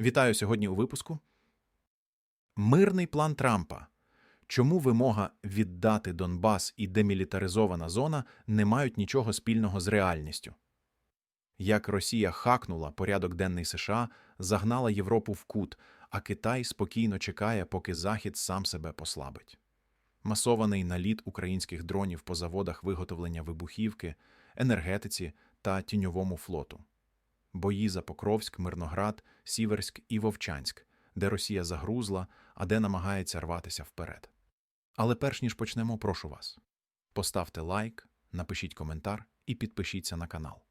Вітаю сьогодні у випуску. Мирний план Трампа. Чому вимога віддати Донбас і демілітаризована зона не мають нічого спільного з реальністю? Як Росія хакнула порядок денний США, загнала Європу в кут, а Китай спокійно чекає, поки Захід сам себе послабить. Масований наліт українських дронів по заводах виготовлення вибухівки, енергетиці та тіньовому флоту. Бої за Покровськ, Мирноград, Сіверськ і Вовчанськ, де Росія загрузла, а де намагається рватися вперед. Але перш ніж почнемо, прошу вас. Поставте лайк, напишіть коментар і підпишіться на канал.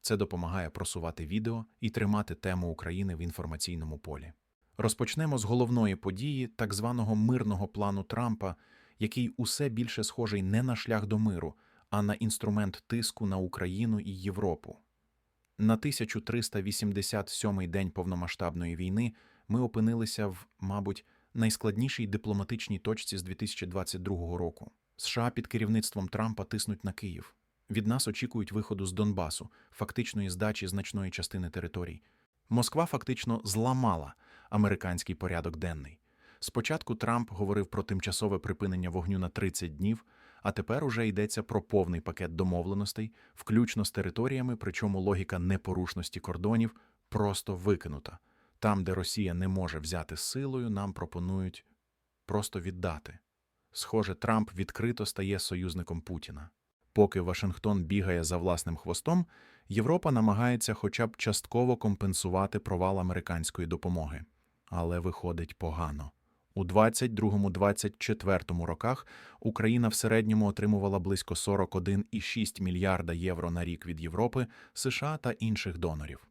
Це допомагає просувати відео і тримати тему України в інформаційному полі. Розпочнемо з головної події так званого мирного плану Трампа, який усе більше схожий не на шлях до миру, а на інструмент тиску на Україну і Європу. На 1387-й день повномасштабної війни ми опинилися в, мабуть, найскладнішій дипломатичній точці з 2022 року. США під керівництвом Трампа тиснуть на Київ. Від нас очікують виходу з Донбасу, фактичної здачі значної частини територій. Москва фактично зламала американський порядок денний. Спочатку Трамп говорив про тимчасове припинення вогню на 30 днів, а тепер уже йдеться про повний пакет домовленостей, включно з територіями, причому логіка непорушності кордонів просто викинута. Там, де Росія не може взяти силою, нам пропонують просто віддати. Схоже, Трамп відкрито стає союзником Путіна. Поки Вашингтон бігає за власним хвостом, Європа намагається хоча б частково компенсувати провал американської допомоги. Але виходить погано. У 22-24 роках Україна в середньому отримувала близько 41,6 мільярда євро на рік від Європи, США та інших донорів.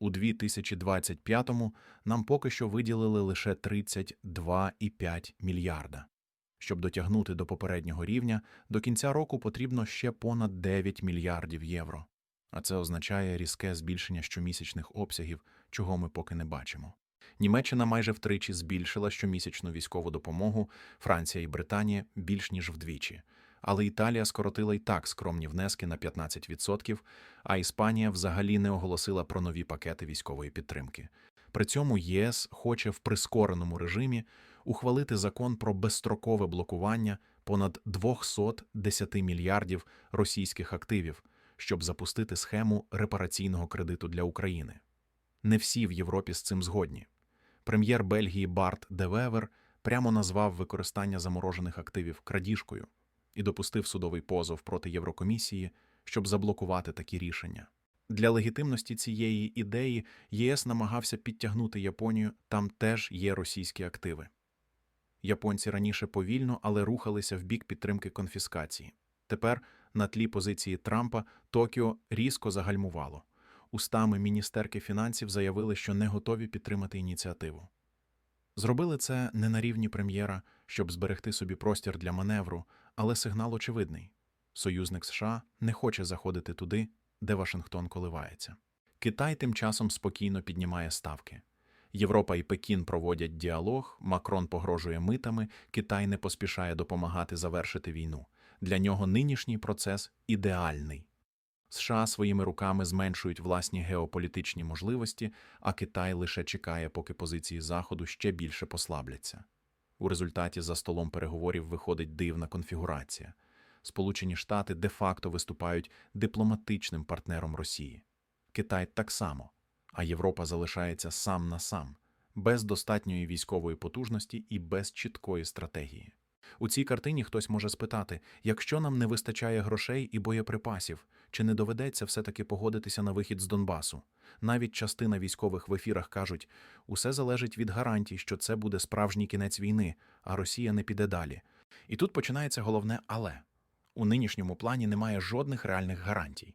У 2025-му нам поки що виділили лише 32,5 мільярда. Щоб дотягнути до попереднього рівня, до кінця року потрібно ще понад 9 мільярдів євро. А це означає різке збільшення щомісячних обсягів, чого ми поки не бачимо. Німеччина майже втричі збільшила щомісячну військову допомогу, Франція і Британія більш ніж вдвічі. Але Італія скоротила й так скромні внески на 15%, а Іспанія взагалі не оголосила про нові пакети військової підтримки. При цьому ЄС хоче в прискореному режимі ухвалити закон про безстрокове блокування понад 210 мільярдів російських активів, щоб запустити схему репараційного кредиту для України. Не всі в Європі з цим згодні. Прем'єр Бельгії Барт Девевер прямо назвав використання заморожених активів крадіжкою і допустив судовий позов проти Єврокомісії, щоб заблокувати такі рішення. Для легітимності цієї ідеї ЄС намагався підтягнути Японію, там теж є російські активи. Японці раніше повільно, але рухалися в бік підтримки конфіскації. Тепер, на тлі позиції Трампа, Токіо різко загальмувало. Устами міністерки фінансів заявили, що не готові підтримати ініціативу. Зробили це не на рівні прем'єра, щоб зберегти собі простір для маневру, але сигнал очевидний союзник США не хоче заходити туди, де Вашингтон коливається. Китай тим часом спокійно піднімає ставки. Європа і Пекін проводять діалог, Макрон погрожує митами, Китай не поспішає допомагати завершити війну. Для нього нинішній процес ідеальний. США своїми руками зменшують власні геополітичні можливості, а Китай лише чекає, поки позиції Заходу ще більше послабляться. У результаті за столом переговорів виходить дивна конфігурація. Сполучені Штати де-факто виступають дипломатичним партнером Росії. Китай так само, а Європа залишається сам на сам, без достатньої військової потужності і без чіткої стратегії. У цій картині хтось може спитати: якщо нам не вистачає грошей і боєприпасів, чи не доведеться все-таки погодитися на вихід з Донбасу? Навіть частина військових в ефірах кажуть, усе залежить від гарантій, що це буде справжній кінець війни, а Росія не піде далі. І тут починається головне але у нинішньому плані немає жодних реальних гарантій,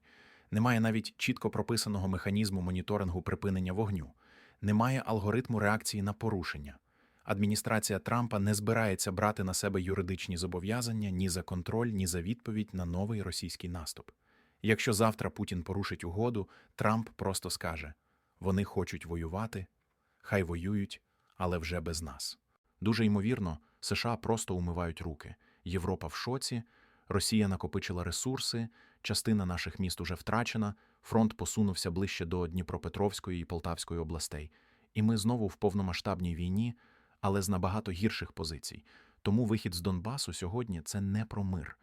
немає навіть чітко прописаного механізму моніторингу припинення вогню, немає алгоритму реакції на порушення. Адміністрація Трампа не збирається брати на себе юридичні зобов'язання ні за контроль, ні за відповідь на новий російський наступ. Якщо завтра Путін порушить угоду, Трамп просто скаже: вони хочуть воювати, хай воюють, але вже без нас. Дуже ймовірно, США просто умивають руки. Європа в шоці, Росія накопичила ресурси, частина наших міст уже втрачена, фронт посунувся ближче до Дніпропетровської і Полтавської областей. І ми знову в повномасштабній війні, але з набагато гірших позицій. Тому вихід з Донбасу сьогодні це не про мир,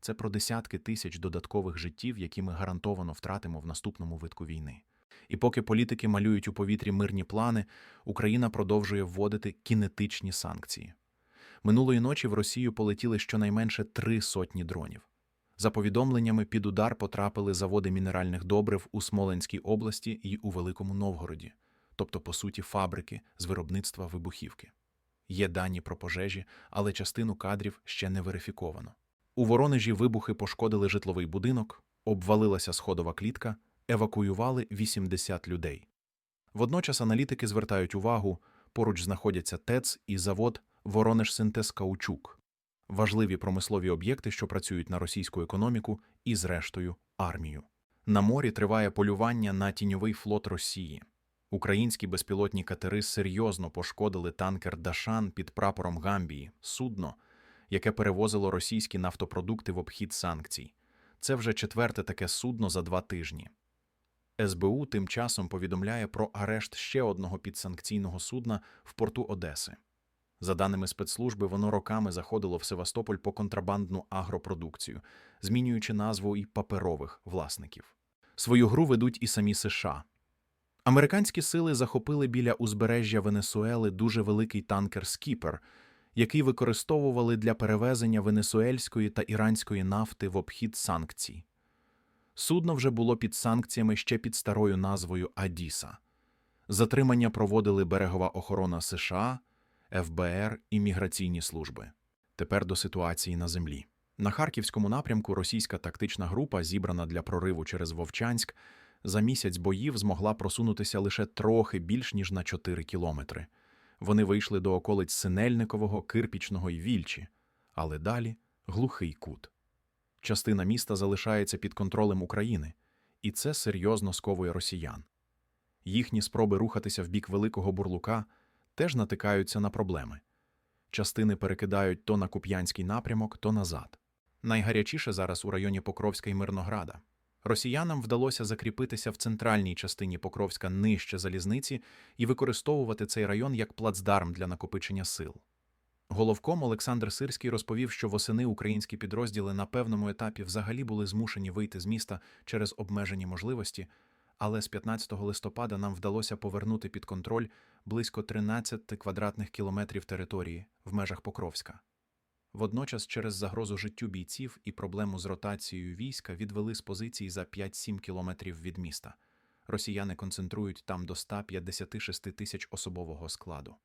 це про десятки тисяч додаткових життів, які ми гарантовано втратимо в наступному витку війни. І поки політики малюють у повітрі мирні плани, Україна продовжує вводити кінетичні санкції. Минулої ночі в Росію полетіли щонайменше три сотні дронів. За повідомленнями, під удар потрапили заводи мінеральних добрив у Смоленській області і у Великому Новгороді, тобто, по суті, фабрики з виробництва вибухівки. Є дані про пожежі, але частину кадрів ще не верифіковано. У Воронежі вибухи пошкодили житловий будинок, обвалилася сходова клітка, евакуювали 80 людей. Водночас аналітики звертають увагу, поруч знаходяться ТЕЦ і завод Воронеж Синтез Каучук, важливі промислові об'єкти, що працюють на російську економіку і, зрештою, армію. На морі триває полювання на тіньовий флот Росії. Українські безпілотні катери серйозно пошкодили танкер Дашан під прапором Гамбії, судно, яке перевозило російські нафтопродукти в обхід санкцій. Це вже четверте таке судно за два тижні. СБУ тим часом повідомляє про арешт ще одного підсанкційного судна в порту Одеси. За даними спецслужби, воно роками заходило в Севастополь по контрабандну агропродукцію, змінюючи назву і паперових власників. Свою гру ведуть і самі США. Американські сили захопили біля узбережжя Венесуели дуже великий танкер Скіпер, який використовували для перевезення венесуельської та іранської нафти в обхід санкцій. Судно вже було під санкціями ще під старою назвою Адіса. Затримання проводили берегова охорона США, ФБР і міграційні служби. Тепер до ситуації на землі. На харківському напрямку російська тактична група, зібрана для прориву через Вовчанськ, за місяць боїв змогла просунутися лише трохи більш ніж на 4 кілометри. Вони вийшли до околиць Синельникового, Кирпічного і Вільчі, але далі глухий кут. Частина міста залишається під контролем України, і це серйозно сковує росіян. Їхні спроби рухатися в бік Великого Бурлука теж натикаються на проблеми. Частини перекидають то на Куп'янський напрямок, то назад. Найгарячіше зараз у районі Покровська і Мирнограда. Росіянам вдалося закріпитися в центральній частині Покровська нижче залізниці і використовувати цей район як плацдарм для накопичення сил. Головком Олександр Сирський розповів, що восени українські підрозділи на певному етапі взагалі були змушені вийти з міста через обмежені можливості, але з 15 листопада нам вдалося повернути під контроль близько 13 квадратних кілометрів території в межах Покровська. Водночас, через загрозу життю бійців і проблему з ротацією війська відвели з позицій за 5-7 кілометрів від міста. Росіяни концентрують там до 156 тисяч особового складу.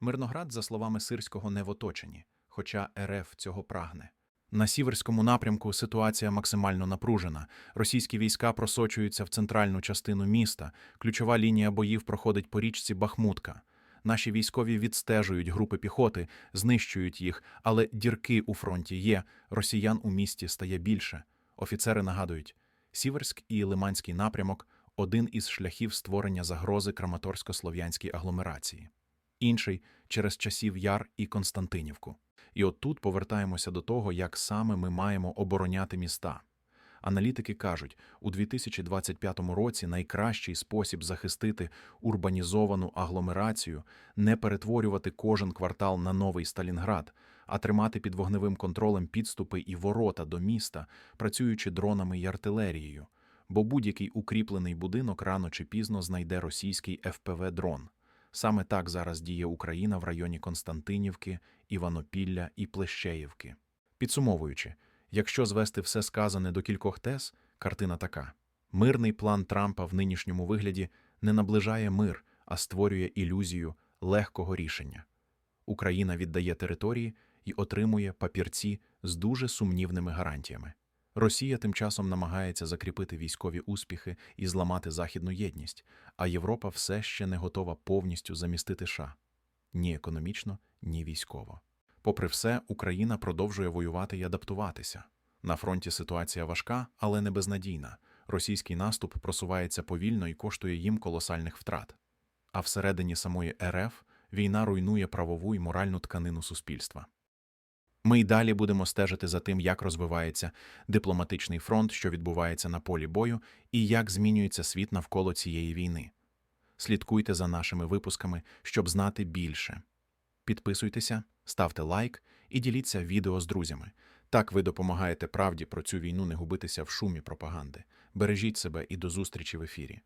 Мирноград, за словами Сирського, не в оточенні, хоча РФ цього прагне. На сіверському напрямку ситуація максимально напружена. Російські війська просочуються в центральну частину міста. Ключова лінія боїв проходить по річці Бахмутка. Наші військові відстежують групи піхоти, знищують їх, але дірки у фронті є. Росіян у місті стає більше. Офіцери нагадують: Сіверськ і Лиманський напрямок один із шляхів створення загрози Краматорсько-слов'янській агломерації, інший через часів Яр і Константинівку. І от тут повертаємося до того, як саме ми маємо обороняти міста. Аналітики кажуть, у 2025 році найкращий спосіб захистити урбанізовану агломерацію не перетворювати кожен квартал на новий Сталінград, а тримати під вогневим контролем підступи і ворота до міста, працюючи дронами й артилерією, бо будь-який укріплений будинок рано чи пізно знайде російський ФПВ-дрон. Саме так зараз діє Україна в районі Константинівки, Іванопілля і Плещеївки. Підсумовуючи, якщо звести все сказане до кількох тез, картина така: мирний план Трампа в нинішньому вигляді не наближає мир, а створює ілюзію легкого рішення. Україна віддає території і отримує папірці з дуже сумнівними гарантіями. Росія тим часом намагається закріпити військові успіхи і зламати західну єдність, а Європа все ще не готова повністю замістити США ні економічно, ні військово. Попри все, Україна продовжує воювати і адаптуватися. На фронті ситуація важка, але не безнадійна. Російський наступ просувається повільно і коштує їм колосальних втрат. А всередині самої РФ війна руйнує правову і моральну тканину суспільства. Ми й далі будемо стежити за тим, як розвивається дипломатичний фронт, що відбувається на полі бою, і як змінюється світ навколо цієї війни. Слідкуйте за нашими випусками, щоб знати більше. Підписуйтеся, ставте лайк і діліться відео з друзями. Так ви допомагаєте правді про цю війну не губитися в шумі пропаганди. Бережіть себе і до зустрічі в ефірі.